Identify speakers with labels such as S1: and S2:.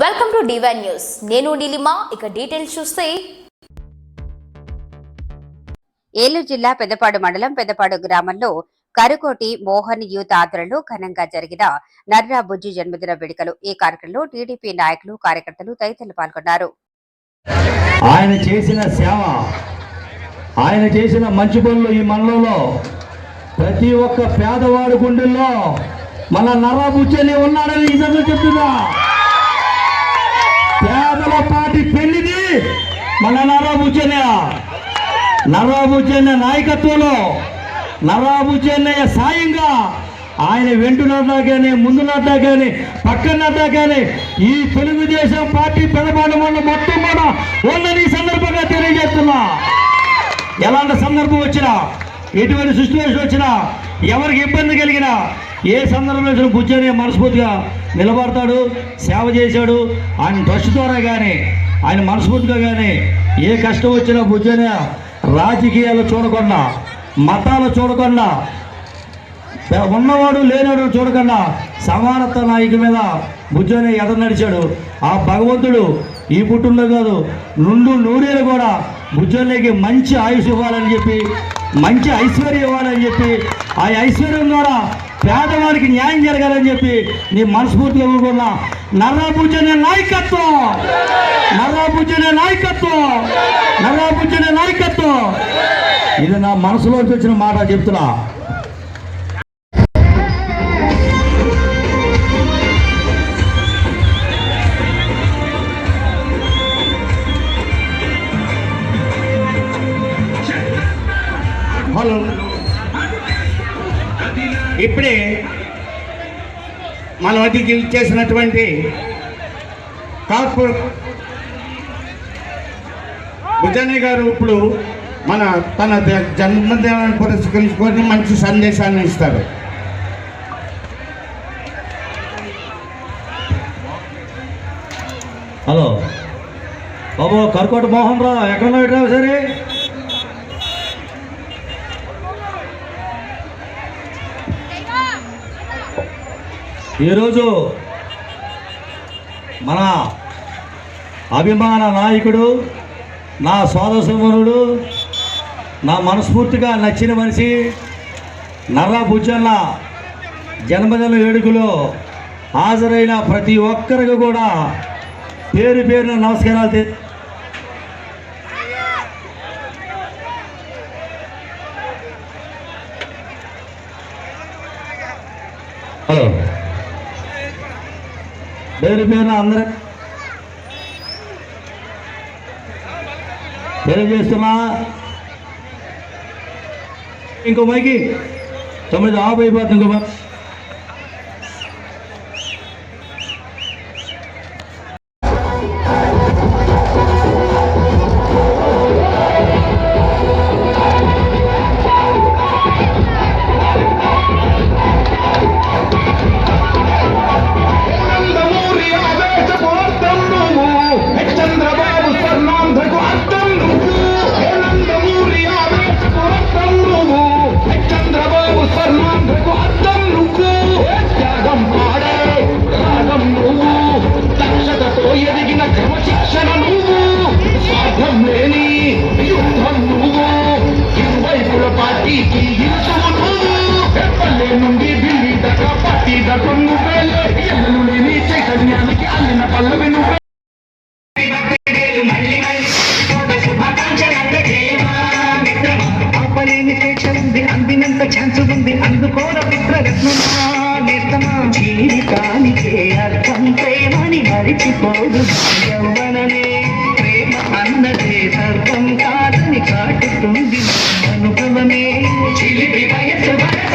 S1: Welcome to divine news నేను నీలిమా ఇక details చూస్తే.
S2: ఏలూరు జిల్లా పెద్దపాడు మండలం పెద్దపాడు గ్రామంలో కరుకోటి మోహన్ యూత్ ఆధ్వర్యంలో ఘనంగా జరిగిన నర్రా బుజ్జి జన్మదిన వేడుకలు. ఈ కార్యక్రమంలో టీడీపీ నాయకులు కార్యకర్తలు తదితరులు పాల్గొన్నారు.
S3: ఆయన చేసిన సేవ ఆయన చేసిన మంచి పనులు ఈ మండలంలో. ప్రతి ఒక్క పేదవాడి గుండెల్లో మన నర్రాబుచ్చని ఉన్నాడని ఈ చెప్తున్నా. పేదల పెళ్ళిది. మన నర్రా నర్రాబుచ్చన్న నాయకత్వంలో నర్రాబుచ్చన్నయ్య సాయంగా ఆయన వెంటున్నట్లా కానీ ముందున్నట్లా కానీ పక్కనట్లా కానీ ఈ తెలుగుదేశం పార్టీ పెదపాటు వల్ల మొత్తం కూడా ఉందని ఈ సందర్భంగా తెలియజేస్తున్నా. ఎలాంటి సందర్భం వచ్చినా ఎటువంటి సిచ్యువేషన్ వచ్చినా ఎవరికి ఇబ్బంది కలిగినా ఏ సందర్భంలో కూర్చొని మనస్ఫూర్తిగా నిలబడతాడు సేవ చేశాడు. ఆయన ట్రస్ట్ ద్వారా కానీ ఆయన మనస్ఫూర్తిగా కానీ ఏ కష్టం వచ్చినా భుజన రాజకీయాలు చూడకుండా మతాలు చూడకుండా ఉన్నవాడు లేనివాడు చూడకుండా సమానత నాయకు మీద బుజ్జోని ఎద నడిచాడు. ఆ భగవంతుడు ఈ పుట్టుంలో కాదు నుండు నూరేలు కూడా బుజ్జోనికి మంచి ఆయుష్ ఇవ్వాలని చెప్పి మంచి ఐశ్వర్యం ఇవ్వాలని చెప్పి ఆ ఐశ్వర్యం ద్వారా పేదవారికి న్యాయం జరగాలని చెప్పి నీ మనస్ఫూర్తిగా ఊరుకున్నా నర్రాపూజనే నాయకత్వం. నర్రాపూజనే నాయకత్వం. నర్రాపూజనే నాయకత్వం. ఇది నా మనసులోకి వచ్చిన మాట చెప్తున్నా.
S4: హలో. ఇప్పుడే మన వద్దకి ఇచ్చేసినటువంటి కార్పొరేట్ భుజాని గారు ఇప్పుడు మన తన జన్మదినాన్ని పురస్కరించుకొని మంచి సందేశాన్ని ఇస్తారు.
S3: హలో. బాబు కర్కోట మోహన్ రావు ఎక్కడ సరే ఈరోజు మన అభిమాన నాయకుడు నా సోదరసమనుడు నా మనస్ఫూర్తిగా నచ్చిన మనిషి నర్రా బుజ్జన్న జన్మదిన వేడుకలో హాజరైన ప్రతి ఒక్కరికి కూడా పేరు పేరున నమస్కారాలు తె- హలో. పేరు పేరు అందరూ తెలియజేస్తున్నా ఇంకో మైకి తొమ్మిది ఆఫ్ అయిపోతుంది ఇంకో
S5: పార్టీ చైతన్యానికి అల్లిన పల్లవి నువ్వే అందినంత ఛాన్స్ ఉంది అందుకోర మిత్రరత్నమా నేస్తమా జీవితానికే అర్థం ప్రేమని మరిచిపోదు ప్రేమ అన్నదే సర్వం కాదని కాటుతుంది అనుభవమే చిలిపి వయసు వరస